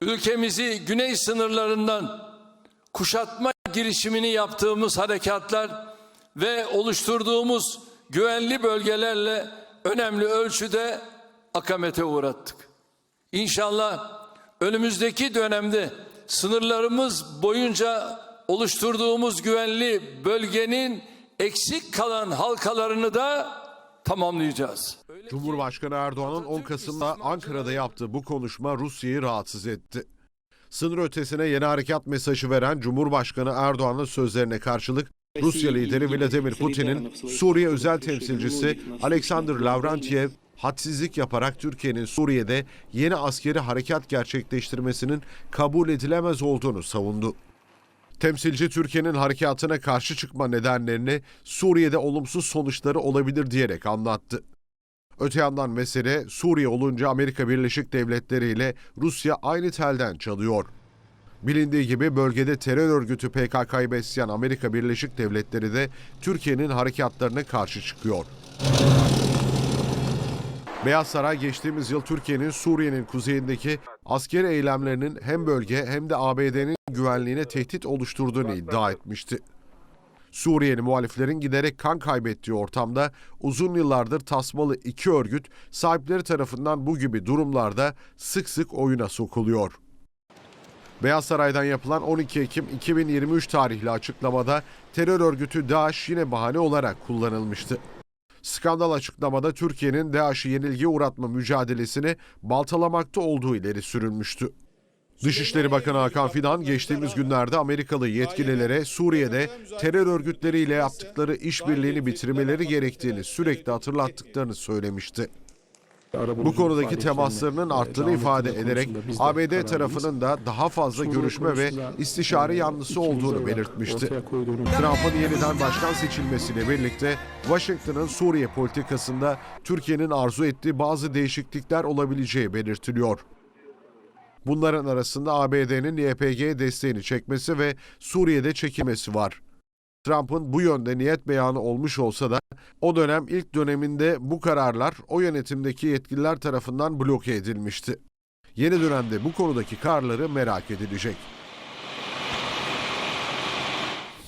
ülkemizi güney sınırlarından kuşatma girişimini yaptığımız harekatlar ve oluşturduğumuz güvenli bölgelerle önemli ölçüde akamete uğrattık. İnşallah önümüzdeki dönemde sınırlarımız boyunca oluşturduğumuz güvenli bölgenin eksik kalan halkalarını da tamamlayacağız. Cumhurbaşkanı Erdoğan'ın 10 Kasım'da Ankara'da yaptığı bu konuşma Rusya'yı rahatsız etti. Sınır ötesine yeni harekat mesajı veren Cumhurbaşkanı Erdoğan'ın sözlerine karşılık Rusya lideri Vladimir Putin'in Suriye özel temsilcisi Alexander Lavrentiev hadsizlik yaparak Türkiye'nin Suriye'de yeni askeri harekat gerçekleştirmesinin kabul edilemez olduğunu savundu. Temsilci Türkiye'nin harekatına karşı çıkma nedenlerini Suriye'de olumsuz sonuçları olabilir diyerek anlattı. Öte yandan mesele Suriye olunca Amerika Birleşik Devletleri ile Rusya aynı telden çalıyor. Bilindiği gibi bölgede terör örgütü PKK'yı besleyen Amerika Birleşik Devletleri de Türkiye'nin harekatlarına karşı çıkıyor. Beyaz Saray geçtiğimiz yıl Türkiye'nin Suriye'nin kuzeyindeki askeri eylemlerinin hem bölge hem de ABD'nin güvenliğine tehdit oluşturduğunu iddia etmişti. Suriyeli muhaliflerin giderek kan kaybettiği ortamda uzun yıllardır tasmalı iki örgüt sahipleri tarafından bu gibi durumlarda sık sık oyuna sokuluyor. Beyaz Saray'dan yapılan 12 Ekim 2023 tarihli açıklamada terör örgütü DAEŞ yine bahane olarak kullanılmıştı. Skandal açıklamada Türkiye'nin DAEŞ'i yenilgiye uğratma mücadelesini baltalamakta olduğu ileri sürülmüştü. Dışişleri Bakanı Hakan Fidan geçtiğimiz günlerde Amerikalı yetkililere Suriye'de terör örgütleriyle yaptıkları işbirliğini bitirmeleri gerektiğini sürekli hatırlattıklarını söylemişti. Bu konudaki temaslarının arttığını ifade ederek ABD tarafının da daha fazla görüşme ve istişare yanlısı olduğunu belirtmişti. Trump'ın yeniden başkan seçilmesiyle birlikte Washington'ın Suriye politikasında Türkiye'nin arzu ettiği bazı değişiklikler olabileceği belirtiliyor. Bunların arasında ABD'nin YPG desteğini çekmesi ve Suriye'de çekilmesi var. Trump'ın bu yönde niyet beyanı olmuş olsa da o dönem ilk döneminde bu kararlar o yönetimdeki yetkililer tarafından bloke edilmişti. Yeni dönemde bu konudaki kararları merak edilecek.